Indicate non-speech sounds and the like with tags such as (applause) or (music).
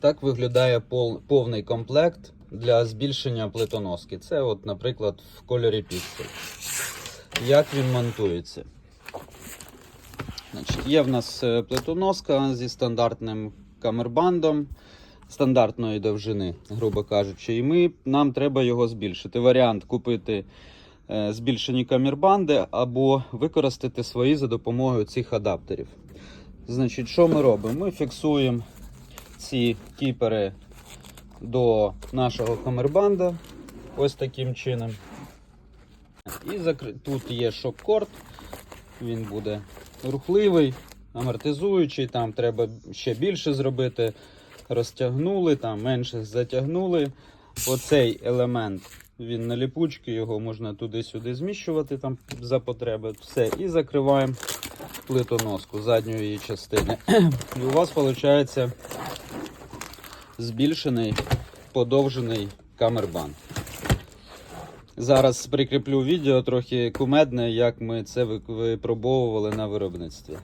Так виглядає пол- повний комплект для збільшення плитоноски. Це, от, наприклад, в кольорі піксель. Як він монтується? Значить, є в нас е, плитоноска зі стандартним камербандом стандартної довжини, грубо кажучи, і ми, нам треба його збільшити. Варіант купити е, збільшені камербанди або використати свої за допомогою цих адаптерів. Значить, що ми робимо? Ми фіксуємо ці кіпери до нашого камербанда ось таким чином. І закри... тут є шок-корд, він буде рухливий, амортизуючий, там треба ще більше зробити. Розтягнули, там менше затягнули. Оцей елемент, він на ліпучки, його можна туди-сюди зміщувати там за потреби. Все. І закриваємо плитоноску задньої частини. (clears throat) І у вас виходить збільшений подовжений камербан. Зараз прикріплю відео трохи кумедне, як ми це випробовували на виробництві.